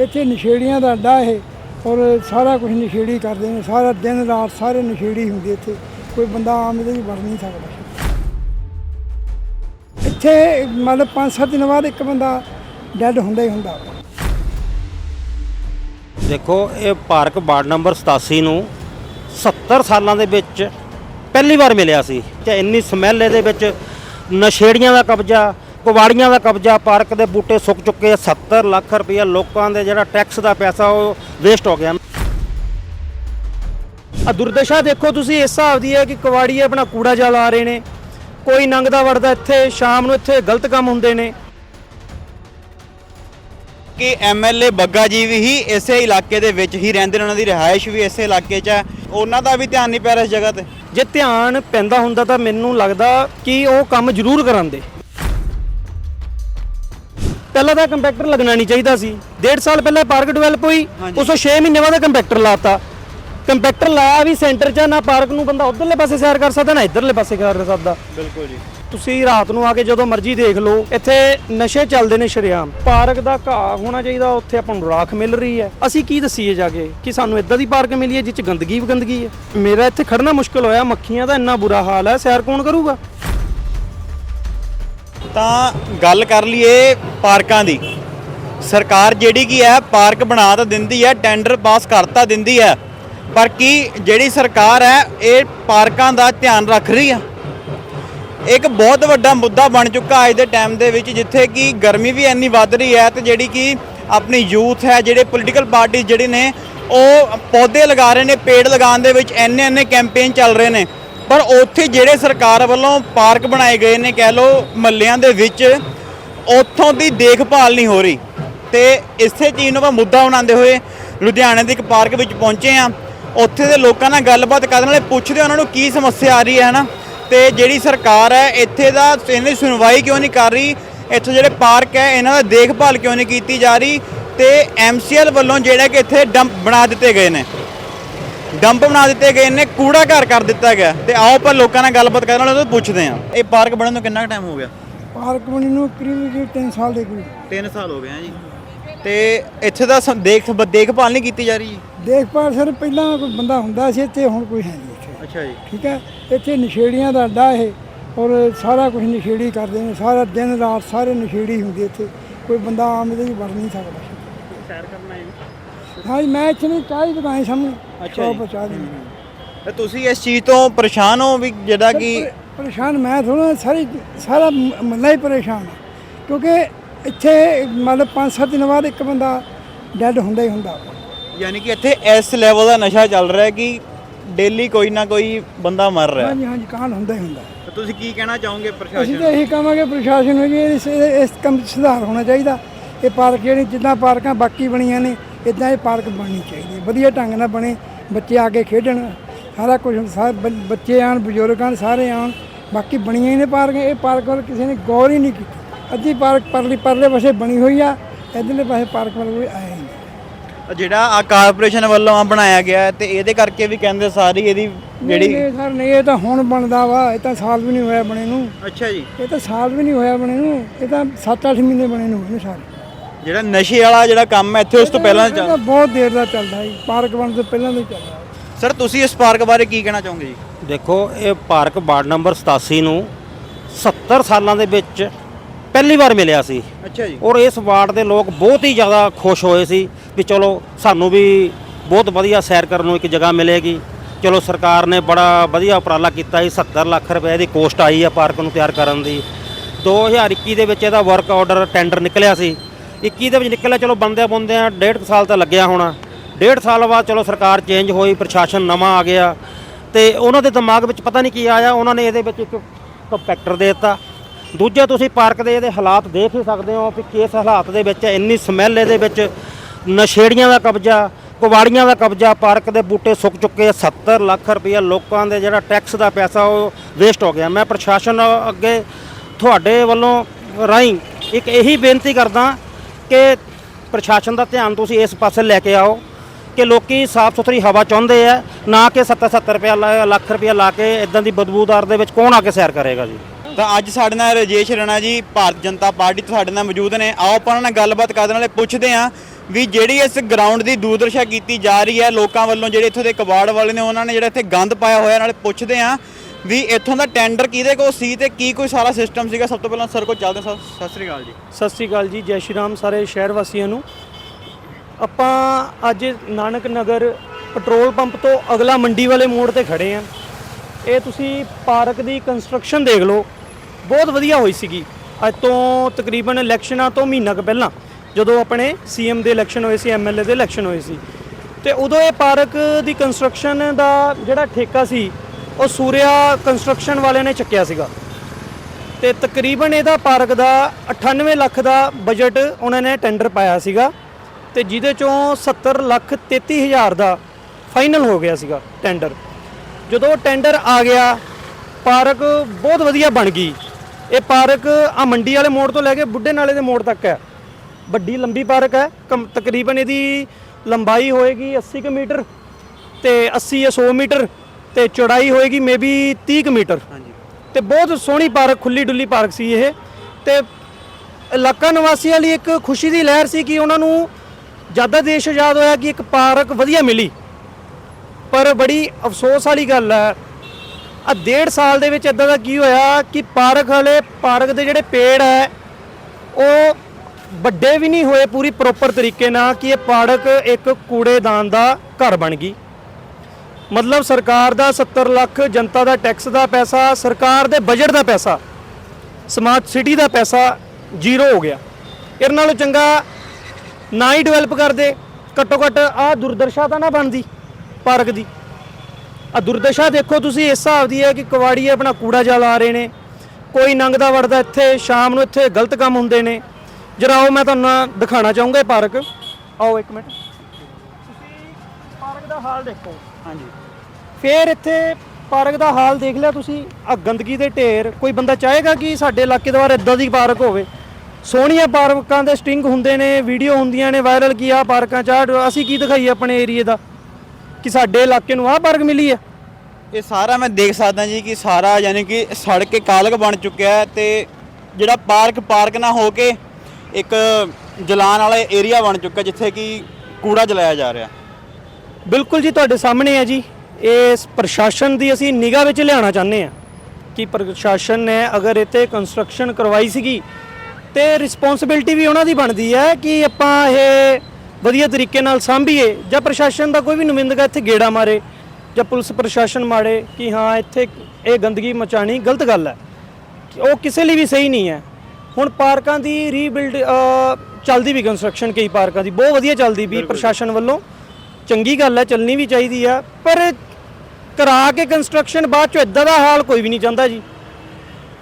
ਇੱਥੇ ਨਸ਼ੇੜੀਆਂ ਦਾ ਅੱਡਾ ਇਹ, ਔਰ ਸਾਰਾ ਕੁਝ ਨਸ਼ੇੜੀ ਕਰਦੇ ਨੇ, ਸਾਰਾ ਦਿਨ ਰਾਤ ਸਾਰੇ ਨਸ਼ੇੜੀ ਹੁੰਦੇ ਇੱਥੇ, ਕੋਈ ਬੰਦਾ ਆਮ ਇਹਦੇ ਵਿੱਚ ਵੜ ਨਹੀਂ ਸਕਦਾ। ਇੱਥੇ ਮਤਲਬ 5-7 ਦਿਨ ਬਾਅਦ ਇੱਕ ਬੰਦਾ ਡੈੱਡ ਹੁੰਦਾ ਹੀ ਹੁੰਦਾ। ਦੇਖੋ, ਇਹ ਪਾਰਕ ਵਾਰਡ ਨੰਬਰ 87 ਨੂੰ 70 ਸਾਲਾਂ ਦੇ ਵਿੱਚ ਪਹਿਲੀ ਵਾਰ ਮਿਲਿਆ ਸੀ, ਤੇ ਇੰਨੀ ਸਮੈਲ ਇਹਦੇ ਵਿੱਚ, ਨਸ਼ੇੜੀਆਂ ਦਾ ਕਬਜ਼ਾ ਕੁਵਾੜੀਆਂ ਦਾ ਕਬਜ਼ਾ ਪਾਰਕ ਦੇ ਬੂਟੇ ਸੁੱਕ ਚੁੱਕੇ ਆ 70 ਲੱਖ ਰੁਪਇਆ ਲੋਕਾਂ ਦੇ ਜਿਹੜਾ ਟੈਕਸ ਦਾ ਪੈਸਾ ਉਹ ਵੇਸਟ ਹੋ ਗਿਆ। ਆ ਦੁਰਦਸ਼ਾ ਦੇਖੋ ਤੁਸੀਂ ਇਸ ਹਿਸਾਬ ਦੀ ਹੈ ਕਿ ਕਵਾੜੀਏ ਆਪਣਾ ਕੂੜਾ ਜਲਾ ਰਹੇ ਨੇ। ਕੋਈ ਨੰਗਦਾ ਵੜਦਾ ਇੱਥੇ ਸ਼ਾਮ ਨੂੰ ਇੱਥੇ ਗਲਤ ਕੰਮ ਹੁੰਦੇ ਨੇ। ਕਿ ਐਮਐਲਏ ਬੱਗਾ ਜੀ ਵੀ ਹੀ ਇਸੇ ਇਲਾਕੇ ਦੇ ਵਿੱਚ ਹੀ ਰਹਿੰਦੇ ਨੇ ਉਹਨਾਂ ਦੀ ਰਿਹਾਇਸ਼ ਵੀ ਇਸੇ ਇਲਾਕੇ 'ਚ ਹੈ। ਉਹਨਾਂ ਦਾ ਵੀ ਧਿਆਨ ਨਹੀਂ ਪੈ ਰਿਹਾ ਇਸ ਜਗ੍ਹਾ ਤੇ। ਜੇ ਧਿਆਨ ਪੈਂਦਾ ਹੁੰਦਾ ਤਾਂ ਮੈਨੂੰ ਲੱਗਦਾ ਕਿ ਉਹ ਕੰਮ ਜ਼ਰੂਰ ਕਰਾਂਦੇ। ਪਹਿਲਾਂ ਤਾਂ ਕੰਪੈਕਟਰ ਲੱਗਣਾ ਨਹੀਂ ਚਾਹੀਦਾ ਸੀ। ਡੇਢ ਸਾਲ ਪਹਿਲਾਂ ਪਾਰਕ ਡਿਵੈਲਪ ਹੋਈ। ਉਸ ਤੋਂ 6 ਮਹੀਨੇ ਬਾਅਦ ਕੰਪੈਕਟਰ ਲਾਤਾ। ਕੰਪੈਕਟਰ ਲਾਇਆ ਵੀ ਸੈਂਟਰ 'ਚ ਨਾ ਪਾਰਕ ਨੂੰ ਬੰਦਾ ਉਧਰਲੇ ਪਾਸੇ ਸੈਰ ਕਰ ਸਕਦਾ ਨਾ ਇਧਰਲੇ ਪਾਸੇ ਕਰ ਸਕਦਾ। ਬਿਲਕੁਲ ਜੀ। ਤੁਸੀਂ ਰਾਤ ਨੂੰ ਆ ਕੇ ਜਦੋਂ ਮਰਜ਼ੀ ਦੇਖ ਲਓ ਇੱਥੇ ਨਸ਼ੇ ਚੱਲਦੇ ਨੇ ਸ਼ਰੇਆਮ। ਪਾਰਕ ਦਾ ਘਾਹ ਹੋਣਾ ਚਾਹੀਦਾ ਉੱਥੇ ਆਪਾਂ ਨੂੰ ਰਾਖ ਮਿਲ ਰਹੀ ਹੈ। ਅਸੀਂ ਕੀ ਦਸੀਏ ਜਾ ਕੇ ਕਿ ਸਾਨੂੰ ਇਦਾਂ ਦੀ ਪਾਰਕ ਮਿਲੀ ਹੈ ਜਿਸ ਚ ਗੰਦਗੀ ਵੀ ਗੰਦਗੀ ਹੈ। ਮੇਰਾ ਇੱਥੇ ਖੜਨਾ ਮੁਸ਼ਕਲ ਹੋਇਆ ਮੱਖੀਆਂ ਦਾ ਇੰਨਾ ਬੁਰਾ ਹਾਲ ਹੈ ਸੈਰ ਕੌਣ ਕਰੂਗਾ? ਤਾਂ ਗੱਲ ਕਰ ਲਈਏ ਪਾਰਕਾਂ ਦੀ। ਸਰਕਾਰ ਜਿਹੜੀ ਕੀ ਹੈ, ਪਾਰਕ ਬਣਾ ਤਾਂ ਦਿੰਦੀ ਹੈ ਟੈਂਡਰ ਪਾਸ ਕਰਤਾ ਦਿੰਦੀ ਹੈ। ਪਰ ਕੀ ਜਿਹੜੀ ਸਰਕਾਰ ਹੈ, ਇਹ ਪਾਰਕਾਂ ਦਾ ਧਿਆਨ ਰੱਖ ਰਹੀ ਹੈ ਇੱਕ ਬਹੁਤ ਵੱਡਾ ਮੁੱਦਾ ਬਣ ਚੁੱਕਾ ਅੱਜ ਦੇ ਟਾਈਮ ਦੇ ਵਿੱਚ, ਜਿੱਥੇ ਕਿ ਗਰਮੀ ਵੀ ਇੰਨੀ ਵੱਧ ਰਹੀ ਹੈ ਤੇ ਜਿਹੜੀ ਕਿ ਆਪਣੀ ਯੂਥ ਹੈ, ਜਿਹੜੇ ਪੋਲੀਟੀਕਲ ਪਾਰਟੀ ਜਿਹੜੇ ਨੇ, ਉਹ ਪੌਦੇ ਲਗਾ ਰਹੇ ਨੇ, ਪੇੜ ਲਗਾਉਣ ਦੇ ਵਿੱਚ ਇੰਨੇ ਇੰਨੇ ਕੈਂਪੇਨ ਚੱਲ ਰਹੇ ਨੇ। ਪਰ ਉੱਥੇ ਜਿਹੜੇ ਸਰਕਾਰ ਵੱਲੋਂ ਪਾਰਕ ਬਣਾਏ ਗਏ ਨੇ, ਕਹਿ ਲਓ, ਮੱਲਿਆਂ ਦੇ ਵਿੱਚ, ਉੱਥੋਂ ਦੀ ਦੇਖਭਾਲ ਨਹੀਂ ਹੋ ਰਹੀ। ਤੇ ਇਸੇ ਚੀਜ਼ ਨੂੰ ਆਪਾਂ ਮੁੱਦਾ ਬਣਾਉਂਦੇ ਹੋਏ ਲੁਧਿਆਣੇ ਦੇ ਇੱਕ ਪਾਰਕ ਵਿੱਚ ਪਹੁੰਚੇ ਆ ਉੱਥੇ ਦੇ ਲੋਕਾਂ ਨਾਲ ਗੱਲਬਾਤ ਕਰਨ ਵਾਲੇ ਪੁੱਛਦੇ ਉਹਨਾਂ ਨੂੰ ਕੀ ਸਮੱਸਿਆ ਆ ਰਹੀ ਹੈ, ਹਨਾ? ਤੇ ਜਿਹੜੀ ਸਰਕਾਰ ਹੈ, ਇੱਥੇ ਦਾ ਇਹਨਾਂ ਸੁਣਵਾਈ ਕਿਉਂ ਨਹੀਂ ਕਰ ਰਹੀ? ਇੱਥੇ ਜਿਹੜੇ ਪਾਰਕ ਹੈ, ਇਹਨਾਂ ਦਾ ਦੇਖਭਾਲ ਕਿਉਂ ਨਹੀਂ ਕੀਤੀ ਜਾ ਰਹੀ? ਤੇ ਐਮਸੀਐਲ ਵੱਲੋਂ ਜਿਹੜਾ ਕਿ ਇੱਥੇ ਡੰਪ ਬਣਾ ਦਿੱਤੇ ਗਏ ਨੇ। ਡੰਪ ਬਣਾ ਦਿੱਤੇ ਗਏ ਨੇ ਕੂੜਾ ਘਰ ਕਰ ਦਿੱਤਾ ਗਿਆ। ਤੇ ਆਓ ਆਪਾਂ ਲੋਕਾਂ ਨਾਲ ਗੱਲਬਾਤ ਕਰਨ ਵਾਲੇ ਤੋਂ ਪੁੱਛਦੇ ਆ ਇਹ ਪਾਰਕ ਬਣਨ ਨੂੰ ਕਿੰਨਾ ਟਾਈਮ ਹੋ ਗਿਆ? ਪਾਰਕ ਬਣੀ ਨੂੰ ਕਰੀਬ ਜੀ 3 ਸਾਲ ਦੇ ਕਰੀਬ। 3 ਸਾਲ ਹੋ ਗਏ ਆ ਜੀ। ਤੇ ਇੱਥੇ ਦਾ ਸੰ- ਦੇਖ ਦੇਖਭਾਲ ਨਹੀਂ ਕੀਤੀ ਜਾ ਰਹੀ ਜੀ? ਦੇਖਭਾਲ ਸਰ ਪਹਿਲਾਂ ਕੋਈ ਬੰਦਾ ਹੁੰਦਾ ਸੀ ਇੱਥੇ ਹੁਣ ਕੋਈ ਹੈ ਨਹੀਂ ਇੱਥੇ। ਅੱਛਾ ਜੀ। ਠੀਕ ਹੈ? ਇੱਥੇ ਨਸ਼ੇੜੀਆਂ ਦਾ ਅੱਡਾ ਇਹ ਔਰ ਸਾਰਾ ਕੁਝ ਨਸ਼ੇੜੀ ਕਰਦੇ ਨੇ। ਸਾਰਾ ਦਿਨ ਰਾਤ ਸਾਰੇ ਨਸ਼ੇੜੀ ਹੁੰਦੇ ਇੱਥੇ। ਕੋਈ ਬੰਦਾ ਆਮ ਇਹਦੇ ਵਿੱਚ ਵੜ ਨਹੀਂ ਸਕਦਾ। ਸੈਰ ਕਰਨਾ ਹੈ ਹਾਂ ਜੀ, ਮੈਂ ਇੱਥੇ ਨਹੀਂ ਚਾਹ ਹੀ ਦੁਕਾਨ ਸਾਹਮਣੇ। ਅੱਛਾ ਜੀ। ਪਹੁੰਚਾ ਦੇਣੀ ਤੇ ਤੁਸੀਂ ਇਸ ਚੀਜ਼ ਤੋਂ ਪਰੇਸ਼ਾਨ ਹੋ ਵੀ ਜਿਹੜਾ ਕਿ ਪਰ- ਪਰੇਸ਼ਾਨ ਮੈਂ ਥੋੜਾ ਸਾਰੀ ਸਾਰਾ ਮ- ਮਹੱਲਾ ਹੀ ਪਰੇਸ਼ਾਨ ਹੈ। ਕਿਉਂਕਿ ਇੱਥੇ ਮਤਲਬ 5-7 ਦਿਨ ਬਾਅਦ ਇੱਕ ਬੰਦਾ ਡੈੱਡ ਹੁੰਦਾ ਹੀ ਹੁੰਦਾ। ਯਾਨੀ ਕਿ ਇੱਥੇ ਇਸ ਲੈਵਲ ਦਾ ਨਸ਼ਾ ਚੱਲ ਰਿਹਾ ਕਿ ਡੇਲੀ ਕੋਈ ਨਾ ਕੋਈ ਬੰਦਾ ਮਰ ਰਿਹਾ ਹਾਂਜੀ ਹਾਂਜੀ ਕਾਂਡ ਹੁੰਦਾ ਹੀ ਹੁੰਦਾ। ਤੇ ਤੁਸੀਂ ਕੀ ਕਹਿਣਾ ਚਾਹੋਗੇ ਅਸੀਂ ਪ੍ਰਸ਼ਾਸਨ ਤਾਂ ਇਹੀ ਕਹਾਂਗੇ ਪ੍ਰਸ਼ਾਸਨ ਨੂੰ ਕਿ ਇਸ ਇਸ ਕੰਮ 'ਚ ਸੁਧਾਰ ਹੋਣਾ ਚਾਹੀਦਾ। ਇਹ ਪਾਰਕ ਜਿਹੜੀ ਜਿੱਦਾਂ ਪਾਰਕਾਂ ਬਾਕੀ ਬਣੀਆਂ ਨੇ ਇਦਾਂ ਇਹ ਪਾਰਕ ਬਣਨੀ ਚਾਹੀਦੀ ਹੈ ਵਧੀਆ ਢੰਗ ਨਾਲ ਬਣੇ ਬੱਚੇ ਆ ਕੇ ਖੇਡਣ ਸਾਰਾ ਕੁਝ ਸਾਰੇ ਬੱਚੇ ਆਣ ਬਜ਼ੁਰਗ ਆਣ ਸਾਰੇ ਆਣ ਬਾਕੀ ਬਣੀਆਂ ਹੀ ਨੇ ਪਾਰਕ ਇਹ ਪਾਰਕ ਵੱਲ ਕਿਸੇ ਨੇ ਗੌਰ ਹੀ ਨਹੀਂ ਕੀਤੀ। ਅੱਧੀ ਪਾਰਕ ਪਰਲੀ ਪਰਲੇ ਪਾਸੇ ਬਣੀ ਹੋਈ ਆ ਇਧਰਲੇ ਪਾਸੇ ਪਾਰਕ ਵੱਲ ਕੋਈ ਆਇਆ ਹੀ ਨਹੀਂ। ਜਿਹੜਾ ਆ ਕਾਰਪੋਰੇਸ਼ਨ ਵੱਲੋਂ ਆ ਬਣਾਇਆ ਗਿਆ ਹੈ ਤੇ ਇਹਦੇ ਕਰਕੇ ਵੀ ਕਹਿੰਦੇ ਸਾਰੀ ਇਹਦੀ ਜਿਹੜੀ ਜਿਹੜੀ ਨਹੀਂ ਸਰ ਨਹੀਂ ਇਹ ਤਾਂ ਹੁਣ ਬਣਦਾ ਵਾ ਇਹ ਤਾਂ ਸਾਲ ਵੀ ਨਹੀਂ ਹੋਇਆ ਬਣੇ ਨੂੰ। ਅੱਛਾ ਜੀ। ਇਹ ਤਾਂ ਸਾਲ ਵੀ ਨਹੀਂ ਹੋਇਆ ਬਣੇ ਨੂੰ ਇਹ ਤਾਂ 7-8 ਮਹੀਨੇ ਬਣੇ ਨੂੰ ਹੋਏ ਨੇ ਸਾਰੇ। ਜਿਹੜਾ ਨਸ਼ੇ ਵਾਲਾ ਜਿਹੜਾ ਕੰਮ ਹੈ ਇੱਥੇ ਉਸ ਤੋਂ ਪਹਿਲਾਂ ਚੱਲ ਬਹੁਤ ਦੇਰ ਦਾ ਚੱਲਦਾ ਹੈ ਪਾਰਕ ਬਣਨ ਤੋਂ ਪਹਿਲਾਂ ਦਾ ਹੀ ਚੱਲਦਾ। ਸਰ ਤੁਸੀਂ ਇਸ ਪਾਰਕ ਬਾਰੇ ਕੀ ਕਹਿਣਾ ਚਾਹੋਗੇ ਜੀ? ਦੇਖੋ ਇਹ ਪਾਰਕ ਵਾਰਡ ਨੰਬਰ 87 ਨੂੰ 70 ਸਾਲਾਂ ਦੇ ਵਿੱਚ ਪਹਿਲੀ ਵਾਰ ਮਿਲਿਆ ਸੀ। ਅੱਛਾ ਜੀ। ਔਰ ਇਸ ਵਾਰਡ ਦੇ ਲੋਕ ਬਹੁਤ ਹੀ ਜ਼ਿਆਦਾ ਖੁਸ਼ ਹੋਏ ਸੀ ਵੀ ਚਲੋ ਸਾਨੂੰ ਵੀ ਬਹੁਤ ਵਧੀਆ ਸੈਰ ਕਰਨ ਨੂੰ ਇੱਕ ਜਗ੍ਹਾ ਮਿਲੇਗੀ। ਚਲੋ ਸਰਕਾਰ ਨੇ ਬੜਾ ਵਧੀਆ ਉਪਰਾਲਾ ਕੀਤਾ ਸੀ 70 ਲੱਖ ਰੁਪਏ ਦੀ ਕੋਸਟ ਆਈ ਹੈ ਪਾਰਕ ਨੂੰ ਤਿਆਰ ਕਰਨ ਦੀ। 2021 ਦੇ ਵਿੱਚ ਇਹਦਾ ਵਰਕ ਆਰਡਰ ਟੈਂਡਰ ਨਿਕਲਿਆ ਸੀ। 21 ਦੇ ਵਿੱਚ ਨਿਕਲਿਆ, ਚਲੋ ਬੰਦਿਆਂ ਬੰਦਿਆਂ ਡੇਢ ਕੁ ਸਾਲ ਤਾਂ ਲੱਗਿਆ ਹੋਣਾ। ਡੇਢ ਸਾਲ ਬਾਅਦ ਚਲੋ ਸਰਕਾਰ ਚੇਂਜ ਹੋਈ, ਪ੍ਰਸ਼ਾਸਨ ਨਵਾਂ ਆ ਗਿਆ। ਤੇ ਉਹਨਾਂ ਦੇ ਦਿਮਾਗ ਵਿੱਚ ਪਤਾ ਨਹੀਂ ਕੀ ਆਇਆ, ਉਹਨਾਂ ਨੇ ਇਹਦੇ ਵਿੱਚ ਇੱਕ ਕੰਪੈਕਟਰ ਦੇ ਦਿੱਤਾ। ਦੂਜਾ ਤੁਸੀਂ ਪਾਰਕ ਦੇ ਇਹਦੇ ਹਾਲਾਤ ਦੇਖ ਹੀ ਸਕਦੇ ਹੋ ਕਿ ਕਿਸ ਹਾਲਾਤ ਦੇ ਵਿੱਚ, ਇੰਨੀ ਸਮੈਲ ਇਹਦੇ ਵਿੱਚ। ਨਸ਼ੇੜੀਆਂ ਦਾ ਕਬਜ਼ਾ, ਕੁਵਾੜੀਆਂ ਦਾ ਕਬਜ਼ਾ, ਪਾਰਕ ਦੇ ਬੂਟੇ ਸੁੱਕ ਚੁੱਕੇ ਆ 70 ਲੱਖ ਰੁਪਇਆ ਲੋਕਾਂ ਦੇ ਜਿਹੜਾ ਟੈਕਸ ਦਾ ਪੈਸਾ ਉਹ ਵੇਸਟ ਹੋ ਗਿਆ। ਮੈਂ ਪ੍ਰਸ਼ਾਸਨ ਅੱਗੇ ਤੁਹਾਡੇ ਵੱਲੋਂ ਰਾਹੀਂ ਇੱਕ ਇਹੀ ਬੇਨਤੀ ਕਰਦਾ ਕਿ ਪ੍ਰਸ਼ਾਸਨ ਦਾ ਧਿਆਨ ਤੁਸੀਂ ਇਸ ਪਾਸੇ ਲੈ ਕੇ ਆਓ ਕਿ ਲੋਕੀ ਸਾਫ਼ ਸੁਥਰੀ ਹਵਾ ਚਾਹੁੰਦੇ ਆ, ਨਾ ਕਿ 70 70 ਰੁਪਇਆ ਲਾ- ਲੱਖ ਰੁਪਇਆ ਲਾ ਕੇ ਇਦਾਂ ਦੀ ਬਦਬੂਦਾਰ ਦੇ ਵਿੱਚ ਕੌਣ ਆ ਕੇ ਸੈਰ ਕਰੇਗਾ ਜੀ? ਤਾਂ ਅੱਜ ਸਾਡੇ ਨਾਲ ਰਜੇਸ਼ ਰਣਾ ਜੀ, ਭਾਰਤ ਜਨਤਾ ਪਾਰਟੀ ਤੋਂ ਸਾਡੇ ਨਾਲ ਮੌਜੂਦ ਨੇ। ਆਓ ਆਪਾਂ ਉਹਨਾਂ ਨਾਲ ਗੱਲਬਾਤ ਕਰਨ ਵਾਲੇ ਪੁੱਛਦੇ ਹਾਂ ਵੀ ਜਿਹੜੀ ਇਸ ਗਰਾਊਂਡ ਦੀ ਦੂਰਦਰਸ਼ਾ ਕੀਤੀ ਜਾ ਰਹੀ ਹੈ, ਲੋਕਾਂ ਵੱਲੋਂ ਜਿਹੜੇ ਇੱਥੋਂ ਦੇ ਕਬਾੜ ਵਾਲੇ ਨੇ, ਉਹਨਾਂ ਨੇ ਜਿਹੜਾ ਇੱਥੇ ਗੰਦ ਪਾਇਆ ਹੋਇਆ, ਨਾਲੇ ਪੁੱਛਦੇ ਹਾਂ ਵੀ ਇੱਥੋਂ ਦਾ ਟੈਂਡਰ ਕਿਹਦੇ ਕੋਲ ਸੀ ਤੇ ਕੀ ਕੋਈ ਸਾਰਾ ਸਿਸਟਮ ਸੀਗਾ? ਸਭ ਤੋਂ ਪਹਿਲਾਂ ਸਰ ਕੋਲ ਚੱਲਦੇ ਹਾਂ। ਸਰ ਸਤਿ ਸ੍ਰੀ ਅਕਾਲ ਜੀ। ਸਤਿ ਸ੍ਰੀ ਅਕਾਲ ਜੀ, ਜੈ ਸ਼੍ਰੀ ਰਾਮ ਸਾਰੇ ਸ਼ਹਿਰ ਵਾਸੀਆਂ ਨੂੰ। ਆਪਾਂ ਅੱਜ ਨਾਨਕ ਨਗਰ ਪੈਟਰੋਲ ਪੰਪ ਤੋਂ ਅਗਲਾ ਮੰਡੀ ਵਾਲੇ ਮੋੜ ਤੇ ਖੜੇ ਆ ਇਹ ਤੁਸੀਂ ਪਾਰਕ ਦੀ ਕੰਸਟਰਕਸ਼ਨ ਦੇਖ ਲਓ। ਬਹੁਤ ਵਧੀਆ ਹੋਈ ਸੀਗੀ। ਅੱਜ ਤੋਂ ਤਕਰੀਬਨ ਇਲੈਕਸ਼ਨਾਂ ਤੋਂ ਮਹੀਨਾ ਕੁ ਪਹਿਲਾਂ, ਜਦੋਂ ਆਪਣੇ ਸੀਐਮ ਦੇ ਇਲੈਕਸ਼ਨ ਹੋਏ ਸੀ ਐਮਐਲਏ ਦੇ ਇਲੈਕਸ਼ਨ ਹੋਏ ਸੀ। ਤੇ ਉਦੋਂ ਇਹ ਪਾਰਕ ਦੀ ਕੰਸਟਰਕਸ਼ਨ ਦਾ ਜਿਹੜਾ ਠੇਕਾ ਸੀ ਉਹ ਸੂਰਿਆ ਕੰਸਟਰਕਸ਼ਨ ਵਾਲਿਆਂ ਨੇ ਚੱਕਿਆ ਸੀਗਾ। ਤੇ ਤਕਰੀਬਨ ਇਹਦਾ ਪਾਰਕ ਦਾ 98 ਲੱਖ ਦਾ ਬਜਟ ਉਹਨਾਂ ਨੇ ਟੈਂਡਰ ਪਾਇਆ ਸੀਗਾ ਤੇ ਜਿਹਦੇ ਚੋਂ 70 ਲੱਖ 33 ਹਜ਼ਾਰ ਦਾ ਫਾਈਨਲ ਹੋ ਗਿਆ ਸੀਗਾ ਟੈਂਡਰ ਜਦੋਂ ਟੈਂਡਰ ਆ ਗਿਆ, ਪਾਰਕ ਬਹੁਤ ਵਧੀਆ ਬਣ ਗਈ। ਇਹ ਪਾਰਕ ਆ ਮੰਡੀ ਵਾਲੇ ਮੋੜ ਤੋਂ ਲੈ ਕੇ ਬੁੱਢੇ ਨਾਲੇ ਦੇ ਮੋੜ ਤੱਕ ਹੈ। ਵੱਡੀ ਲੰਬੀ ਪਾਰਕ ਹੈ, ਕਮ- ਤਕਰੀਬਨ ਇਹਦੀ ਲੰਬਾਈ ਹੋਏਗੀ 80 ਕੁ ਮੀਟਰ ਤੇ 80 ਜਾਂ 100 ਮੀਟਰ। ਤੇ ਚੌੜਾਈ ਹੋਏਗੀ ਮੇਬੀ 30 ਕੁ ਮੀਟਰ। ਤੇ ਬਹੁਤ ਸੋਹਣੀ ਪਾਰਕ ਖੁੱਲੀ ਡੁੱਲੀ ਪਾਰਕ ਸੀ ਇਹ। ਤੇ ਇਲਾਕਾ ਨਿਵਾਸੀਆਂ ਲਈ ਇੱਕ ਖੁਸ਼ੀ ਦੀ ਲਹਿਰ ਸੀ ਕਿ ਉਹਨਾਂ ਨੂੰ ਜ਼ਿਆਦਾ ਦੇਸ਼ ਆਜ਼ਾਦ ਹੋਇਆ ਕਿ ਇੱਕ ਪਾਰਕ ਵਧੀਆ ਮਿਲੀ। ਪਰ ਬੜੀ ਅਫਸੋਸ ਵਾਲੀ ਗੱਲ ਹੈ ਆ ਡੇਢ ਸਾਲ ਦੇ ਵਿੱਚ ਇਦਾਂ ਦਾ ਕੀ ਹੋਇਆ ਕਿ ਪਾਰਕ ਵਾਲੇ ਪਾਰਕ ਦੇ ਜਿਹੜੇ ਪੇੜ ਹੈ ਉਹ ਵੱਡੇ ਵੀ ਨਹੀਂ ਹੋਏ ਪੂਰੀ ਪ੍ਰੋਪਰ ਤਰੀਕੇ ਨਾਲ ਕਿ ਇਹ ਪਾਰਕ ਇੱਕ ਕੂੜੇਦਾਨ ਦਾ ਘਰ ਬਣ ਗਈ। ਮਤਲਬ ਸਰਕਾਰ ਦਾ 70 ਲੱਖ ਜਨਤਾ ਦਾ ਟੈਕਸ ਦਾ ਪੈਸਾ, ਸਰਕਾਰ ਦੇ ਬਜਟ ਦਾ ਪੈਸਾ ਸਮਾਰਟ ਸਿਟੀ ਦਾ ਪੈਸਾ ਜ਼ੀਰੋ ਹੋ ਗਿਆ। ਇਹਦੇ ਨਾਲੋਂ ਚੰਗਾ ਨਾ ਹੀ ਡਿਵੈਲਪ ਕਰਦੇ, ਘੱਟੋ ਘੱਟ ਆ ਦੁਰਦਸ਼ਾ ਤਾਂ ਨਾ ਬਣਦੀ ਪਾਰਕ ਦੀ। ਆ ਦੁਰਦਸ਼ਾ ਦੇਖੋ ਤੁਸੀਂ, ਇਸ ਹਿਸਾਬ ਦੀ ਹੈ ਕਿ ਕਵਾੜੀਏ ਆਪਣਾ ਕੂੜਾ ਜਲਾ ਰਹੇ ਨੇ। ਕੋਈ ਨੰਗਦਾ ਵੜਦਾ ਇੱਥੇ, ਸ਼ਾਮ ਨੂੰ ਇੱਥੇ ਗਲਤ ਕੰਮ ਹੁੰਦੇ ਨੇ। ਜਰਾ ਆਓ ਮੈਂ ਤੁਹਾਨੂੰ ਨਾ ਦਿਖਾਣਾ ਚਾਹੂੰਗਾ ਇਹ ਪਾਰਕ। ਆਓ ਇੱਕ ਮਿੰਟ। ਤੁਸੀਂ ਪਾਰਕ ਦਾ ਹਾਲ ਦੇਖੋ। ਹਾਂਜੀ। ਫਿਰ ਇੱਥੇ ਪਾਰਕ ਦਾ ਹਾਲ ਦੇਖ ਲਿਆ ਤੁਸੀਂ। ਆ ਗੰਦਗੀ ਦੇ ਢੇਰ। ਕੋਈ ਬੰਦਾ ਚਾਹੇਗਾ ਕਿ ਸਾਡੇ ਇਲਾਕੇ ਦੇ ਬਾਹਰ ਇਦਾਂ ਦੀ ਪਾਰਕ ਹੋਵੇ? ਸੋਹਣੀਆਂ ਪਾਰਕਾਂ ਦੇ ਸਟਿੰਗ ਹੁੰਦੇ ਨੇ, ਵੀਡੀਓ ਹੁੰਦੀਆਂ ਨੇ, ਵਾਇਰਲ ਕੀ ਆ ਪਾਰਕਾਂ ਚ, ਆਹ ਅਸੀਂ ਕੀ ਦਿਖਾਈਏ ਆਪਣੇ ਏਰੀਏ ਦਾ? ਕਿ ਸਾਡੇ ਇਲਾਕੇ ਨੂੰ ਆਹ ਪਾਰਕ ਮਿਲੀ ਹੈ? ਇਹ ਸਾਰਾ ਮੈਂ ਦੇਖ ਸਕਦਾ ਜੀ ਕਿ ਸਾਰਾ ਯਾਨੀ ਕਿ ਸੜਕ ਕੇ ਕਾਲਕ ਬਣ ਚੁੱਕਿਆ ਹੈ ਤੇ ਜਿਹੜਾ ਪਾਰਕ ਪਾਰਕ ਨਾ ਹੋ ਕੇ ਇੱਕ ਜਲਾਨ ਵਾਲਾ ਏਰੀਆ ਬਣ ਚੁੱਕਾ ਜਿੱਥੇ ਕਿ ਕੂੜਾ ਜਲਾਇਆ ਜਾ ਰਿਹਾ। ਬਿਲਕੁਲ ਜੀ ਤੁਹਾਡੇ ਸਾਹਮਣੇ ਹੈ ਜੀ। ਇਸ ਪ੍ਰਸ਼ਾਸਨ ਦੀ ਅਸੀਂ ਨਿਗਾਹ ਵਿੱਚ ਲਿਆਉਣਾ ਚਾਹੁੰਦੇ ਹਾਂ ਕਿ ਪ੍ਰਸ਼ਾਸਨ ਨੇ ਅਗਰ ਇੱਥੇ ਕੰਸਟਰਕਸ਼ਨ ਕਰਵਾਈ ਸੀਗੀ ਤੇ ਰਿਸਪੌਂਸਿਬਿਲਟੀ ਵੀ ਉਹਨਾਂ ਦੀ ਬਣਦੀ ਹੈ ਕਿ ਆਪਾਂ ਇਹ ਵਧੀਆ ਤਰੀਕੇ ਨਾਲ ਸਾਂਭੀਏ ਜਾਂ ਪ੍ਰਸ਼ਾਸਨ ਦਾ ਕੋਈ ਵੀ ਨੁਮਾਇੰਦਗਾ ਇੱਥੇ ਗੇੜਾ ਮਾਰੇ ਜਾਂ ਪੁਲਿਸ ਪ੍ਰਸ਼ਾਸਨ ਮਾਰੇ ਕਿ ਹਾਂ ਇੱਥੇ ਇਹ ਗੰਦਗੀ ਮਚਾਣੀ ਗਲਤ ਗੱਲ ਹੈ। ਉਹ ਕਿਸੇ ਲਈ ਵੀ ਸਹੀ ਨਹੀਂ ਹੈ। ਹੁਣ ਪਾਰਕਾਂ ਦੀ ਰੀਬਿਲਡ ਚੱਲਦੀ ਵੀ ਕੰਸਟਰਕਸ਼ਨ ਕਈ ਪਾਰਕਾਂ ਦੀ ਬਹੁਤ ਵਧੀਆ ਚੱਲਦੀ ਵੀ ਪ੍ਰਸ਼ਾਸਨ ਵੱਲੋਂ। ਚੰਗੀ ਗੱਲ ਹੈ ਚੱਲਣੀ ਵੀ ਚਾਹੀਦੀ ਆ ਪਰ ਕਰਾ ਕੇ ਕੰਸਟਰਕਸ਼ਨ ਬਾਅਦ ਚ ਇਦਾਂ ਦਾ ਹਾਲ ਕੋਈ ਵੀ ਨਹੀਂ ਚਾਹੁੰਦਾ ਜੀ।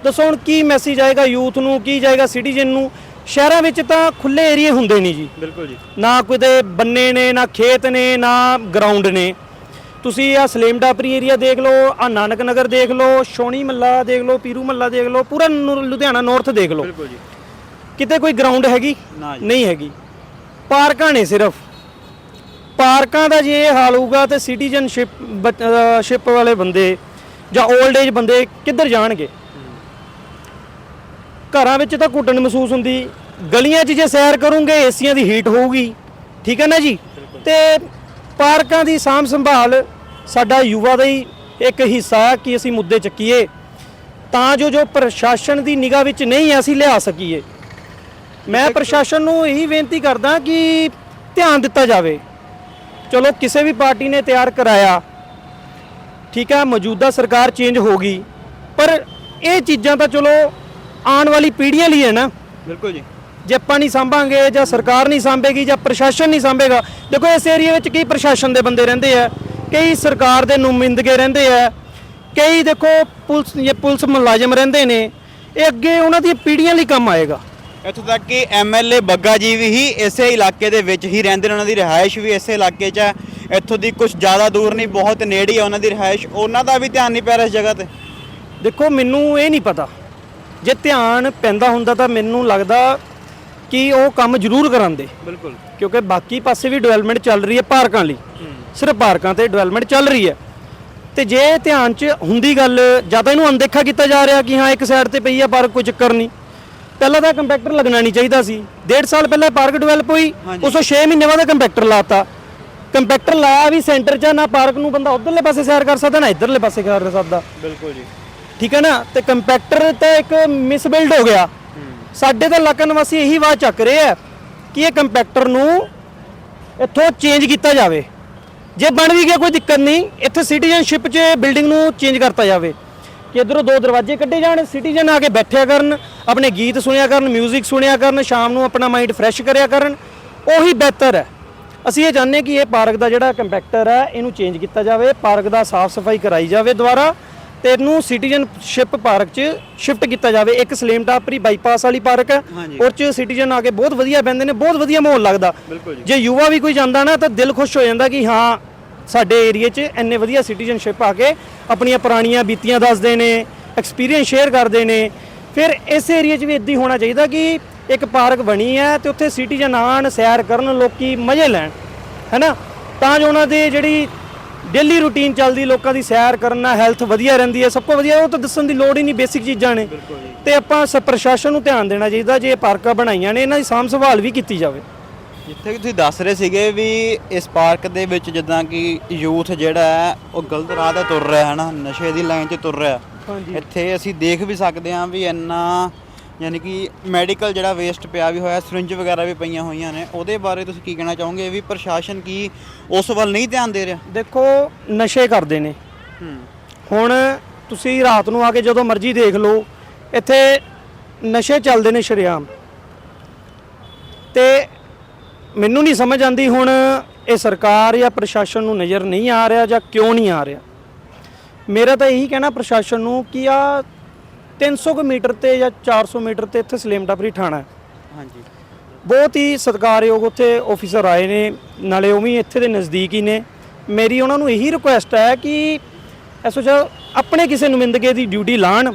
ਦੱਸੋ ਹੁਣ ਕੀ ਮੈਸੇਜ ਆਏਗਾ ਯੂਥ ਨੂੰ ਕੀ ਜਾਏਗਾ ਸਿਟੀਜ਼ਨ ਨੂੰ? ਸ਼ਹਿਰਾਂ ਵਿੱਚ ਤਾਂ ਖੁੱਲੇ ਏਰੀਏ ਹੁੰਦੇ ਨਹੀਂ ਜੀ। ਬਿਲਕੁਲ ਜੀ। ਨਾ ਕਿਤੇ ਬੰਨੇ ਨੇ ਨਾ ਖੇਤ ਨੇ ਨਾ ਗਰਾਊਂਡ ਨੇ। ਤੁਸੀਂ ਆ ਸਲੇਮ ਡਾਪਰੀ ਏਰੀਆ ਦੇਖ ਲਓ ਆ ਨਾਨਕ ਨਗਰ ਦੇਖ ਲਓ ਸ਼ੋਣੀ ਮੱਲਾ ਦੇਖ ਲਓ ਪੀਰੂ ਮੱਲਾ ਦੇਖ ਲਓ ਪੂਰਾ ਲੁਧਿਆਣਾ ਨਾਰਥ ਦੇਖ ਲਓ। ਬਿਲਕੁਲ ਜੀ। ਕਿਤੇ ਕੋਈ ਗਰਾਊਂਡ ਹੈਗੀ। ਨਹੀਂ ਹੈਗੀ। ਪਾਰਕਾਂ ਨੇ ਸਿਰਫ। ਪਾਰਕਾਂ ਦਾ ਜੇ ਇਹ ਹਾਲ ਹੋਊਗਾ ਤੇ ਸਿਟੀਜ਼ਨਸ਼ਿਪ ਸ਼ਿਪ ਵਾਲੇ ਬੰਦੇ ਜਾਂ 올ਡ ਏਜ ਬੰਦੇ ਕਿੱਧਰ ਜਾਣਗੇ? ਘਰਾਂ ਵਿੱਚ ਤਾਂ ਘੁੱਟਣ ਮਹਿਸੂਸ ਹੁੰਦੀ ਗਲੀਆਂ 'ਚ ਜੇ ਸੈਰ ਕਰੋਗੇ ਏਸੀਆਂ ਦੀ ਹੀਟ ਹੋਊਗੀ ਠੀਕ ਹੈ ਨਾ ਜੀ? ਤੇ ਪਾਰਕਾਂ ਦੀ ਸਾਂਭ ਸੰਭਾਲ ਸਾਡਾ ਯੁਵਾ ਦਾ ਹੀ ਇੱਕ ਹਿੱਸਾ ਕਿ ਅਸੀਂ ਮੁੱਦੇ ਚੱਕੀਏ ਤਾਂ ਜੋ ਜੋ ਪ੍ਰਸ਼ਾਸਨ ਦੀ ਨਿਗਾਹ ਵਿੱਚ ਨਹੀਂ ਅਸੀਂ ਲਿਆ ਸਕੀਏ। ਮੈਂ ਪ੍ਰਸ਼ਾਸਨ ਨੂੰ ਇਹੀ ਬੇਨਤੀ ਕਰਦਾ ਕਿ ਧਿਆਨ ਦਿੱਤਾ ਜਾਵੇ। ਚਲੋ ਕਿਸੇ ਵੀ ਪਾਰਟੀ ਨੇ ਤਿਆਰ ਕਰਾਇਆ ਠੀਕ ਹੈ ਮੌਜੂਦਾ ਸਰਕਾਰ ਚੇਂਜ ਹੋ ਗਈ ਪਰ ਇਹ ਚੀਜ਼ਾਂ ਤਾਂ ਚਲੋ ਆਉਣ ਵਾਲੀ ਪੀੜ੍ਹੀਆਂ ਲਈ ਹੈ ਨਾ। ਬਿਲਕੁਲ ਜੀ। ਜੇ ਆਪਾਂ ਨਹੀਂ ਸੰਭਾਂਗੇ ਜਾਂ ਸਰਕਾਰ ਨਹੀਂ ਸੰਭੇਗੀ ਜਾਂ ਪ੍ਰਸ਼ਾਸਨ ਨਹੀਂ ਸੰਭੇਗਾ ਦੇਖੋ ਇਸ ਏਰੀਆ ਵਿੱਚ ਕਈ ਪ੍ਰਸ਼ਾਸਨ ਦੇ ਬੰਦੇ ਰਹਿੰਦੇ ਆ ਕਈ ਸਰਕਾਰ ਦੇ ਨੁਮਾਇੰਦਗੇ ਰਹਿੰਦੇ ਆ ਕਈ ਦੇਖੋ ਪੁਲਿਸ ਜਾਂ ਪੁਲਿਸ ਮੁਲਾਜ਼ਮ ਰਹਿੰਦੇ ਨੇ ਇਹ ਅੱਗੇ ਉਹਨਾਂ ਦੀ ਪੀੜ੍ਹੀਆਂ ਲਈ ਕੰਮ ਆਏਗਾ। ਇੱਥੋਂ ਤੱਕ ਕਿ ਐਮਐਲਏ ਬੱਗਾ ਜੀ ਵੀ ਹੀ ਇਸੇ ਇਲਾਕੇ ਦੇ ਵਿੱਚ ਹੀ ਰਹਿੰਦੇ ਨੇ ਉਹਨਾਂ ਦੀ ਰਿਹਾਇਸ਼ ਵੀ ਇਸੇ ਇਲਾਕੇ 'ਚ ਹੈ। ਇੱਥੋਂ ਦੀ ਕੁਝ ਜ਼ਿਆਦਾ ਦੂਰ ਨਹੀਂ ਬਹੁਤ ਨੇੜੇ ਹੀ ਹੈ ਉਹਨਾਂ ਦੀ ਰਿਹਾਇਸ਼। ਉਹਨਾਂ ਦਾ ਵੀ ਧਿਆਨ ਨਹੀਂ ਪੈ ਰਿਹਾ ਇਸ ਜਗ੍ਹਾ ਤੇ? ਦੇਖੋ ਮੈਨੂੰ ਇਹ ਨਹੀਂ ਪਤਾ। ਜੇ ਧਿਆਨ ਪੈਂਦਾ ਹੁੰਦਾ ਤਾਂ ਮੈਨੂੰ ਲੱਗਦਾ ਕਿ ਉਹ ਕੰਮ ਜ਼ਰੂਰ ਕਰਾਂਦੇ ਬਿਲਕੁਲ। ਕਿਉਂਕਿ ਬਾਕੀ ਪਾਸੇ ਵੀ ਡਿਵੈਲਪਮੈਂਟ ਚੱਲ ਰਹੀ ਹੈ ਪਾਰਕਾਂ ਲਈ। ਸਿਰਫ ਪਾਰਕਾਂ ਤੇ ਡਿਵੈਲਪਮੈਂਟ ਚੱਲ ਰਹੀ ਹੈ। ਤੇ ਜੇ ਧਿਆਨ 'ਚ ਹੁੰਦੀ ਗੱਲ ਜਾਂ ਤਾਂ ਇਹਨੂੰ ਅਣਦੇਖਾ ਕੀਤਾ ਜਾ ਰਿਹਾ ਕਿ ਹਾਂ ਇੱਕ ਸਾਈਡ ਤੇ ਪਈ ਆ ਪਾਰਕ ਕੋਈ ਚੱਕਰ ਨਹੀਂ। ਪਹਿਲਾਂ ਤਾਂ ਕੰਪੈਕਟਰ ਲੱਗਣਾ ਨਹੀਂ ਚਾਹੀਦਾ ਸੀ। ਡੇਢ ਸਾਲ ਪਹਿਲਾਂ ਪਾਰਕ ਡਿਵੈਲਪ ਹੋਈ। ਉਸ ਤੋਂ 6 ਮਹੀਨੇ ਬਾਅਦ ਕੰਪੈਕਟਰ ਲਾਤਾ। ਕੰਪੈਕਟਰ ਲਾਇਆ ਵੀ ਸੈਂਟਰ 'ਚ ਨਾ ਪਾਰਕ ਨੂੰ ਬੰਦਾ ਉਧਰਲੇ ਪਾਸੇ ਸੈਰ ਕਰ ਸਕਦਾ ਨਾ ਇਧਰਲੇ ਪਾਸੇ ਕਰ ਸਕਦਾ। ਬਿਲਕੁਲ ਜੀ। ਠੀਕ ਹੈ ਨਾ? ਤੇ ਕੰਪੈਕਟਰ ਤਾਂ ਇੱਕ ਮਿਸਬਿਲਡ ਹੋ ਗਿਆ। ਸਾਡੇ ਤਾਂ ਇਲਾਕਾ ਨਿਵਾਸੀ ਇਹੀ ਆਵਾਜ਼ ਚੱਕ ਰਹੇ ਆ ਕਿ ਇਹ ਕੰਪੈਕਟਰ ਨੂੰ ਇੱਥੋਂ ਚੇਂਜ ਕੀਤਾ ਜਾਵੇ। ਜੇ ਬਣ ਵੀ ਗਿਆ ਕੋਈ ਦਿੱਕਤ ਨਹੀਂ। ਇੱਥੇ ਸਿਟੀਜ਼ਨਸ਼ਿਪ 'ਚ ਬਿਲਡਿੰਗ ਨੂੰ ਚੇਂਜ ਕਰਤਾ ਜਾਵੇ। ਕਿ ਇਧਰੋਂ ਦੋ ਦਰਵਾਜ਼ੇ ਕੱਢੇ ਜਾਣ ਸਿਟੀਜ਼ਨ ਆ ਕੇ ਬੈਠਿਆ ਕਰਨ ਆਪਣੇ ਗੀਤ ਸੁਣਿਆ ਕਰਨ 뮤직 ਸੁਣਿਆ ਕਰਨ ਸ਼ਾਮ ਨੂੰ ਆਪਣਾ ਮਾਈਂਡ ਫਰੈਸ਼ ਕਰਿਆ ਕਰਨ ਉਹੀ ਬਿਹਤਰ ਹੈ ਅਸੀਂ ਇਹ ਚਾਹੁੰਦੇ ਕਿ ਇਹ ਪਾਰਕ ਦਾ ਜਿਹੜਾ ਕੰਪੈਕਟਰ ਹੈ ਇਹਨੂੰ ਚੇਂਜ ਕੀਤਾ ਜਾਵੇ ਪਾਰਕ ਦਾ ਸਾਫ਼ ਸਫ਼ਾਈ ਕਰਾਈ ਜਾਵੇ ਦੁਬਾਰਾ ਤੇ ਇਹਨੂੰ ਸਿਟੀਜ਼ਨਸ਼ਿਪ ਪਾਰਕ 'ਚ ਸ਼ਿਫਟ ਕੀਤਾ ਜਾਵੇ ਇੱਕ ਸਲੇਮ ਟਾਪਰੀ ਬਾਈਪਾਸ ਵਾਲੀ ਪਾਰਕ ਹੈ। ਉਹ 'ਚ ਸਿਟੀਜ਼ਨ ਆ ਕੇ ਬਹੁਤ ਵਧੀਆ ਬੈੰਦੇ ਨੇ ਬਹੁਤ ਵਧੀਆ ਮਾਹੌਲ ਲੱਗਦਾ। ਜੇ ਯੁਵਾ ਵੀ ਕੋਈ ਜਾਂਦਾ ਨਾ ਤਾਂ ਦਿਲ ਖੁਸ਼ ਹੋ ਜਾਂਦਾ ਕਿ ਹਾਂ ਸਾਡੇ ਏਰੀਆ 'ਚ ਇੰਨੇ ਵਧੀਆ ਸਿਟੀਜ਼ਨਸ਼ਿਪ ਆ ਕੇ ਆਪਣੀਆਂ ਪੁਰਾਣੀਆਂ ਬੀਤੀਆਂ ਦੱਸਦੇ ਨੇ ਐਕਸਪੀਰੀਅੰਸ ਸ਼ੇਅਰ ਕਰਦੇ ਨੇ। ਫਿਰ ਇਸ ਏਰੀਆ 'ਚ ਵੀ ਇਦਾਂ ਹੀ ਹੋਣਾ ਚਾਹੀਦਾ ਕਿ ਇੱਕ ਪਾਰਕ ਬਣੀ ਹੈ ਤੇ ਉੱਥੇ ਸਿਟੀਜ਼ਨ ਆਣ ਸੈਰ ਕਰਨ ਲੋਕੀ ਮਜ਼ੇ ਲੈਣ ਹੈਨਾ? ਤਾਂ ਜੋ ਉਹਨਾਂ ਦੇ ਜਿਹੜੀ ਡੇਲੀ ਰੂਟੀਨ ਚੱਲਦੀ ਲੋਕਾਂ ਦੀ ਸੈਰ ਕਰਨ ਨਾਲ ਹੈਲਥ ਵਧੀਆ ਰਹਿੰਦੀ ਹੈ। ਸਭ ਤੋਂ ਵਧੀਆ ਉਹ ਤਾਂ ਦੱਸਣ ਦੀ ਲੋੜ ਹੀ ਨਹੀਂ ਬੇਸਿਕ ਚੀਜ਼ਾਂ ਨੇ। ਤੇ ਆਪਾਂ ਪ੍ਰਸ਼ਾਸਨ ਨੂੰ ਧਿਆਨ ਦੇਣਾ ਚਾਹੀਦਾ ਜੇ ਪਾਰਕਾਂ ਬਣਾਈਆਂ ਨੇ ਇਹਨਾਂ ਦੀ ਸਾਂਭ ਸੰਭਾਲ ਵੀ ਕੀਤੀ ਜਾਵੇ। ਜਿੱਥੇ ਕਿ ਤੁਸੀਂ ਦੱਸ ਰਹੇ ਸੀਗੇ ਵੀ ਇਸ ਪਾਰਕ ਦੇ ਵਿੱਚ ਜਿੱਦਾਂ ਕਿ ਯੂਥ ਜਿਹੜਾ ਹੈ ਉਹ ਗਲਤ ਰਾਹ ਤੇ ਤੁਰ ਰਿਹਾ ਹੈ ਨਾ ਨਸ਼ੇ ਦੀ ਲਾਈਨ 'ਚ ਤੁਰ ਰਿਹਾ ਹਾਂਜੀ। ਇੱਥੇ ਅਸੀਂ ਦੇਖ ਵੀ ਸਕਦੇ ਹਾਂ ਵੀ ਇੰਨਾ ਯਾਨੀ ਕਿ ਮੈਡੀਕਲ ਜਿਹੜਾ ਵੇਸਟ ਪਿਆ ਵੀ ਹੋਇਆ ਸਿਰਿੰਜ ਵਗੈਰਾ ਵੀ ਪਈਆਂ ਹੋਈਆਂ ਨੇ ਉਹਦੇ ਬਾਰੇ ਤੁਸੀਂ ਕੀ ਕਹਿਣਾ ਚਾਹੋਗੇ ਵੀ ਪ੍ਰਸ਼ਾਸਨ ਕੀ ਉਸ ਵੱਲ ਨਹੀਂ ਧਿਆਨ ਦੇ ਰਿਹਾ? ਦੇਖੋ ਨਸ਼ੇ ਕਰਦੇ ਨੇ। ਹੁਣ ਤੁਸੀਂ ਰਾਤ ਨੂੰ ਆ ਕੇ ਜਦੋਂ ਮਰਜ਼ੀ ਦੇਖ ਲਓ ਇੱਥੇ ਨਸ਼ੇ ਚੱਲਦੇ ਨੇ ਸ਼ਰੇਆਮ। ਤੇ ਮੈਨੂੰ ਨਹੀਂ ਸਮਝ ਆਂਦੀ ਹੁਣ ਇਹ ਸਰਕਾਰ ਜਾਂ ਪ੍ਰਸ਼ਾਸਨ ਨੂੰ ਨਜ਼ਰ ਨਹੀਂ ਆ ਰਿਹਾ ਜਾਂ ਕਿਉਂ ਨਹੀਂ ਆ ਰਿਹਾ। ਮੇਰਾ ਤਾਂ ਇਹੀ ਕਹਿਣਾ ਪ੍ਰਸ਼ਾਸਨ ਨੂੰ ਕਿ ਆ 300 ਕੁ ਮੀਟਰ ਤੇ ਜਾਂ 400 ਮੀਟਰ ਤੇ ਇੱਥੇ ਸਲੇਮ ਟਾਪਰੀ ਠਾਣਾ ਹੈ। ਹਾਂਜੀ। ਬਹੁਤ ਹੀ ਸਤਿਕਾਰਯੋਗ ਉੱਥੇ ਆਫੀਸਰ ਆਏ ਨੇ ਨਾਲੇ ਉਹ ਵੀ ਇੱਥੇ ਦੇ ਨਜ਼ਦੀਕ ਹੀ ਨੇ। ਮੇਰੀ ਉਹਨਾਂ ਨੂੰ ਇਹੀ ਰਿਕੁਐਸਟ ਹੈ ਕਿ ਐਸੋ ਜਿਹਾ ਆਪਣੇ ਕਿਸੇ ਨੁਮਾਇੰਦਗੇ ਦੀ ਡਿਊਟੀ ਲਾਣ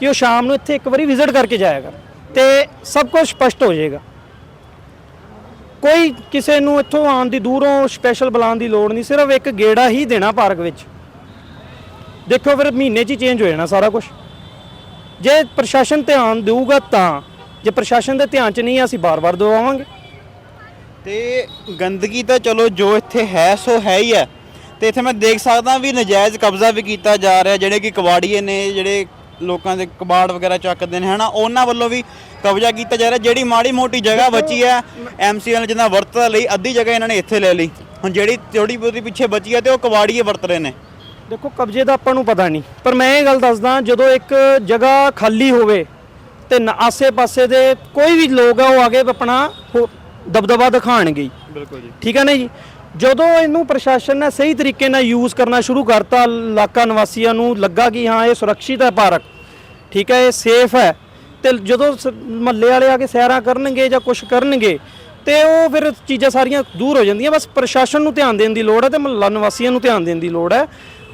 ਕਿ ਉਹ ਸ਼ਾਮ ਨੂੰ ਇੱਥੇ ਇੱਕ ਵਾਰੀ ਵਿਜ਼ਿਟ ਕਰਕੇ ਕਰ ਤੇ ਸਭ ਕੁਝ ਸਪਸ਼ਟ ਹੋ ਜਾਏਗਾ। ਕੋਈ ਕਿਸੇ ਨੂੰ ਇੱਥੋਂ ਆਉਣ ਦੀ ਦੂਰੋਂ ਸਪੈਸ਼ਲ ਬੁਲਾਉਣ ਦੀ ਲੋੜ ਨਹੀਂ, ਸਿਰਫ ਇੱਕ ਗੇੜਾ ਹੀ ਦੇਣਾ ਪਾਰਕ ਵਿੱਚ। ਦੇਖੋ ਫਿਰ ਮਹੀਨੇ 'ਚ ਹੀ ਚੇਂਜ ਹੋ ਜਾਣਾ ਸਾਰਾ ਕੁਝ ਜੇ ਪ੍ਰਸ਼ਾਸਨ ਧਿਆਨ ਦੇਊਗਾ ਤਾਂ, ਜੇ ਪ੍ਰਸ਼ਾਸਨ ਦੇ ਧਿਆਨ 'ਚ ਨਹੀਂ ਅਸੀਂ ਬਾਰ-ਬਾਰ ਦਵਾਵਾਂਗੇ ਤੇ ਗੰਦਗੀ ਤਾਂ ਚਲੋ ਜੋ ਇੱਥੇ ਹੈ, ਸੋ ਹੈ ਹੀ ਹੈ। ਤੇ ਇੱਥੇ ਮੈਂ ਦੇਖ ਸਕਦਾ ਵੀ ਨਜਾਇਜ਼ ਕਬਜ਼ਾ ਵੀ ਕੀਤਾ ਜਾ ਰਿਹਾ, ਜਿਹੜੇ ਕਿ ਕਬਾੜੀਏ ਨੇ, ਜਿਹੜੇ ਲੋਕਾਂ ਦੇ ਕਬਾੜ ਵਗੈਰਾ ਚੱਕਦੇ ਨੇ, ਹਨਾ? ਉਹਨਾਂ ਵੱਲੋਂ ਵੀ ਕਬਜ਼ਾ ਕੀਤਾ ਜਾ ਰਿਹਾ ਜਿਹੜੀ ਮਾੜੀ ਮੋਟੀ ਜਗ੍ਹਾ ਬਚੀ ਹੈ ਐਮਸੀਐਲ ਜਿੰਨਾ ਵਰਤ ਲਈ ਅੱਧੀ ਜਗ੍ਹਾ ਇਹਨਾਂ ਨੇ ਇੱਥੇ ਲੈ ਲਈ। ਹੁਣ ਜਿਹੜੀ ਥੋੜੀ ਬਹੁਤੀ ਪਿੱਛੇ ਬਚੀ ਹੈ ਤੇ ਉਹ ਕਬਾੜੀਏ ਵਰਤ ਰਹੇ ਨੇ। ਦੇਖੋ ਕਬਜ਼ੇ ਦਾ ਆਪਾਂ ਨੂੰ ਪਤਾ ਨਹੀਂ ਪਰ ਮੈਂ ਇਹ ਗੱਲ ਦੱਸਦਾ ਜਦੋਂ ਇੱਕ ਜਗ੍ਹਾ ਖਾਲੀ ਹੋਵੇ ਤੇ ਨ- ਆਸੇ-ਪਾਸੇ ਦੇ ਕੋਈ ਵੀ ਲੋਕ ਆ ਉਹ ਆਗੇ ਆਪਣਾ ਦਬਦਬਾ ਦਿਖਾਣਗੇ। ਬਿਲਕੁਲ ਜੀ। ਠੀਕ ਹੈ ਨਾ ਜੀ? ਜਦੋਂ ਇਹਨੂੰ ਪ੍ਰਸ਼ਾਸਨ ਨੇ ਸਹੀ ਤਰੀਕੇ ਨਾਲ ਯੂਜ਼ ਕਰਨਾ ਸ਼ੁਰੂ ਕਰਤਾ ਇਲਾਕਾ ਨਿਵਾਸੀਆਂ ਨੂੰ ਲੱਗਾ ਕਿ ਹਾਂ ਇਹ ਸੁਰੱਖਿਅਤ ਹੈ ਪਾਰਕ ਠੀਕ ਹੈ ਇਹ ਸੇਫ ਹੈ। ਤੇ ਜਦੋਂ ਮਹੱਲੇ ਵਾਲੇ ਆ ਕੇ ਸੈਰਾਂ ਕਰਨਗੇ ਜਾਂ ਕੁਝ ਕਰਨਗੇ ਤੇ ਉਹ ਫਿਰ ਚੀਜ਼ਾਂ ਸਾਰੀਆਂ ਦੂਰ ਹੋ ਜਾਂਦੀਆਂ। ਬਸ ਪ੍ਰਸ਼ਾਸਨ ਨੂੰ ਧਿਆਨ ਦੇਣ ਦੀ ਲੋੜ ਹੈ ਤੇ ਮਹੱਲਾ ਨਿਵਾਸੀਆਂ ਨੂੰ ਧਿਆਨ ਦੇਣ ਦੀ ਲੋੜ ਹੈ।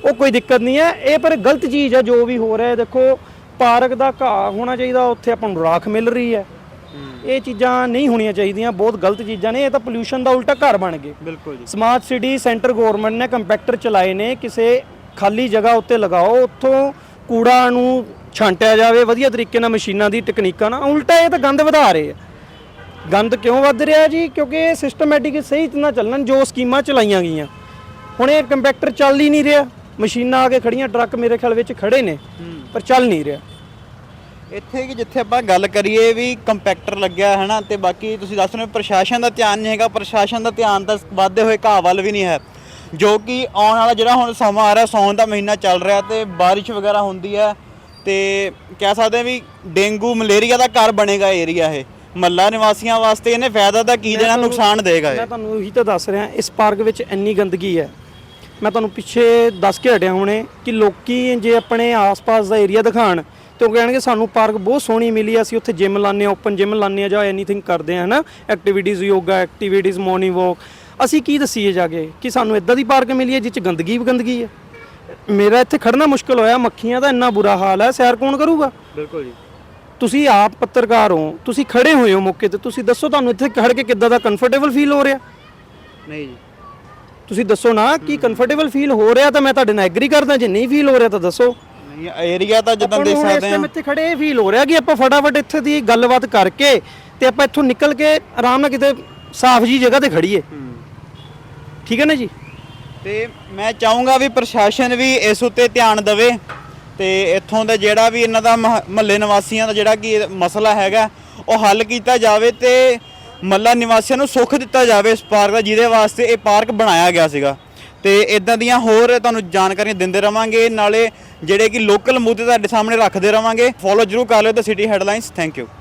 ਉਹ ਕੋਈ ਦਿੱਕਤ ਨਹੀਂ ਹੈ। ਇਹ ਪਰ ਗਲਤ ਚੀਜ਼ ਹੈ ਜੋ ਵੀ ਹੋ ਰਿਹਾ ਹੈ। ਦੇਖੋ ਪਾਰਕ ਦਾ ਘਾਹ ਹੋਣਾ ਚਾਹੀਦਾ ਉੱਥੇ ਆਪਾਂ ਨੂੰ ਰਾਖ ਮਿਲ ਰਹੀ ਹੈ। ਇਹ ਚੀਜ਼ਾਂ ਨਹੀਂ ਹੋਣੀਆਂ ਚਾਹੀਦੀਆਂ ਬਹੁਤ ਗਲਤ ਚੀਜ਼ਾਂ ਨੇ। ਇਹ ਤਾਂ ਪੋਲੂਸ਼ਨ ਦਾ ਉਲਟਾ ਘਰ ਬਣ ਗਏ। ਬਿਲਕੁਲ ਜੀ। ਸਮਾਰਟ ਸਿਟੀ ਸੈਂਟਰ ਗਵਰਨਮੈਂਟ ਨੇ ਕੰਪੈਕਟਰ ਚਲਾਏ ਨੇ। ਕਿਸੇ ਖਾਲੀ ਜਗ੍ਹਾ ਉੱਤੇ ਲਗਾਓ। ਉੱਥੋਂ ਕੂੜਾ ਨੂੰ ਛਾਂਟਿਆ ਜਾਵੇ, ਵਧੀਆ ਤਰੀਕੇ ਨਾਲ ਮਸ਼ੀਨਾਂ ਦੀ ਟੈਕਨੀਕਾਂ ਨਾਲ, ਉਲਟਾ ਇਹ ਤਾਂ ਗੰਦ ਵਧਾ ਰਹੇ ਆ। ਗੰਦ ਕਿਉਂ ਵੱਧ ਰਿਹਾ ਜੀ? ਕਿਉਂਕਿ ਇਹ ਸਿਸਟਮੈਟਿਕ ਸਹੀ ਤਰ੍ਹਾਂ ਚੱਲਣ, ਜੋ ਸਕੀਮਾਂ ਚਲਾਈਆਂ ਗਈਆਂ। ਹੁਣ ਇਹ ਕੰਪੈਕਟਰ ਚੱਲ ਹੀ ਨਹੀਂ ਰਿਹਾ। ਮਸ਼ੀਨਾਂ ਆ ਕੇ ਖੜੀਆਂ, ਟਰੱਕ ਮੇਰੇ ਖਿਆਲ ਵਿੱਚ ਖੜੇ ਨੇ, ਪਰ ਚੱਲ ਨਹੀਂ ਰਿਹਾ। ਇੱਥੇ ਕਿ ਜਿੱਥੇ ਆਪਾਂ ਗੱਲ ਕਰੀਏ ਵੀ ਕੰਪੈਕਟਰ ਲੱਗਿਆ ਹੈ ਨਾ ਤੇ ਬਾਕੀ ਤੁਸੀਂ ਦੱਸ ਰਹੇ ਹੋ, ਪ੍ਰਸ਼ਾਸਨ ਦਾ ਧਿਆਨ ਨਹੀਂ ਹੈਗਾ, ਪ੍ਰਸ਼ਾਸਨ ਦਾ ਧਿਆਨ ਤਾਂ ਵਾਧੇ ਹੋਏ ਘਾਹ ਵੱਲ ਵੀ ਨਹੀਂ ਹੈ। ਜੋ ਕਿ ਆਉਣ ਵਾਲਾ ਜਿਹੜਾ ਹੁਣ ਸਮਾਂ ਆ ਰਿਹਾ, ਸੌਣ ਦਾ ਮਹੀਨਾ ਚੱਲ ਰਿਹਾ ਤੇ ਬਾਰਿਸ਼ ਵਗੈਰਾ ਹੁੰਦੀ ਹੈ ਤੇ ਕਹਿ ਸਕਦੇ ਹਾਂ ਵੀ ਡੇਂਗੂ ਮਲੇਰੀਆ ਦਾ ਘਰ ਬਣੇਗਾ ਏਰੀਆ ਇਹ। ਮੱਲਾ ਨਿਵਾਸੀਆਂ ਵਾਸਤੇ ਇਹਨੇ ਫਾਇਦਾ ਤਾਂ ਕੀ ਦੇਣਾ ਨੁਕਸਾਨ ਦੇਗਾ ਇਹ। ਮੈਂ ਤੁਹਾਨੂੰ ਉਹੀ ਤਾਂ ਦੱਸ ਰਿਹਾ ਇਸ ਪਾਰਕ ਵਿੱਚ ਇੰਨੀ ਗੰਦਗੀ ਹੈ। ਮੈਂ ਤੁਹਾਨੂੰ ਪਿੱਛੇ ਦੱਸ ਕੇ ਹਟਿਆ ਹੁਣੇ ਕਿ ਲੋਕੀ ਜੇ ਆਪਣੇ ਆਸ-ਪਾਸ ਦਾ ਏਰੀਆ ਦਿਖਾਣ ਤੇ ਉਹ ਕਹਿਣਗੇ ਸਾਨੂੰ ਪਾਰਕ ਬਹੁਤ ਸੋਹਣੀ ਮਿਲੀ ਆ, ਅਸੀਂ ਉੱਥੇ ਜਿਮ ਲਾਉਂਦੇ ਆ ਓਪਨ ਜਿਮ ਲਾਉਂਦੇ ਆ ਜਾਂ ਐਨੀਥਿੰਗ ਕਰਦੇ ਆ ਹਨਾ? Activities yoga activities morning walk ਅਸੀਂ ਕੀ ਦਸੀਏ ਜਾ ਕੇ ਕਿ ਸਾਨੂੰ ਇਦਾਂ ਦੀ ਪਾਰਕ ਮਿਲੀ ਹੈ ਜਿਸ ਚ ਗੰਦਗੀ ਵੀ ਗੰਦਗੀ ਹੈ? ਮੇਰਾ ਇੱਥੇ ਖੜਨਾ ਮੁਸ਼ਕਲ ਹੋਇਆ ਮੱਖੀਆਂ ਦਾ ਇੰਨਾ ਬੁਰਾ ਹਾਲ ਹੈ ਸੈਰ ਕੌਣ ਕਰੂਗਾ? ਬਿਲਕੁਲ ਜੀ। ਤੁਸੀਂ ਆਪ ਪੱਤਰਕਾਰ ਹੋ ਤੁਸੀਂ ਖੜੇ ਹੋਏ ਹੋ ਮੌਕੇ ਤੇ ਤੁਸੀਂ ਦੱਸੋ ਤੁਹਾਨੂੰ ਇੱਥੇ ਖੜ ਕੇ ਕਿੱਦਾਂ ਦਾ ਕੰਫਰਟੇਬਲ ਫੀਲ ਹੋ ਰਿਹਾ? ਨਹੀਂ ਜੀ। ਤੁਸੀਂ ਦੱਸੋ ਨਾ ਕਿ ਕੰਫਰਟੇਬਲ ਫੀਲ ਹੋ ਰਿਹਾ ਤਾਂ ਮੈਂ ਤੁਹਾਡੇ ਨਾਲ ਐਗਰੀ ਕਰਦਾ ਜੇ ਨਹੀਂ ਫੀਲ ਹੋ ਰਿਹਾ ਤਾਂ ਦੱਸੋ। ਏਰੀਆ ਤਾਂ ਜਿੱਦਾਂ ਦੇਖ ਇਸ ਸਕਦੇ ਟਾਈਮ ਆ ਇੱਥੇ ਖੜੇ ਇਹ ਫੀਲ ਹੋ ਰਿਹਾ ਕਿ ਆਪਾਂ ਫਟਾਫਟ ਇੱਥੇ ਦੀ ਗੱਲਬਾਤ ਕਰਕੇ ਤੇ ਆਪਾਂ ਇੱਥੋਂ ਨਿਕਲ ਕੇ ਆਰਾਮ ਨਾਲ ਕਿਤੇ ਸਾਫ਼ ਜੀ ਜਗ੍ਹਾ ਤੇ ਖੜੀਏ ਠੀਕ ਹੈ ਨਾ ਜੀ? ਤੇ ਮੈਂ ਚਾਹੂੰਗਾ ਵੀ ਪ੍ਰਸ਼ਾਸਨ ਵੀ ਇਸ ਉੱਤੇ ਧਿਆਨ ਦੇਵੇ ਤੇ ਇੱਥੋਂ ਦਾ ਜਿਹੜਾ ਵੀ ਇਹਨਾਂ ਦਾ ਮਹੱਲੇ ਨਿਵਾਸੀਆਂ ਦਾ ਜਿਹੜਾ ਕਿ ਮਸਲਾ ਹੈਗਾ, ਉਹ ਹੱਲ ਕੀਤਾ ਜਾਵੇ ਤੇ ਮਹੱਲਾ ਨਿਵਾਸੀਆਂ ਨੂੰ ਸੁੱਖ ਦਿੱਤਾ ਜਾਵੇ ਇਸ ਪਾਰਕ ਦਾ, ਜਿਹਦੇ ਵਾਸਤੇ ਇਹ ਪਾਰਕ ਬਣਾਇਆ ਗਿਆ ਸੀਗਾ। ਤੇ ਇਦਾਂ ਦੀਆਂ ਹੋਰ ਤੁਹਾਨੂੰ ਜਾਣਕਾਰੀਆਂ ਦਿੰਦੇ ਰਵਾਂਗੇ, ਨਾਲੇ ਜਿਹੜੇ ਕਿ ਲੋਕਲ ਮੁੱਦੇ ਤੁਹਾਡੇ ਸਾਹਮਣੇ ਰੱਖਦੇ ਰਵਾਂਗੇ ਫੋਲੋ ਜਰੂਰ ਕਰ ਲਿਓ the city headlines thank you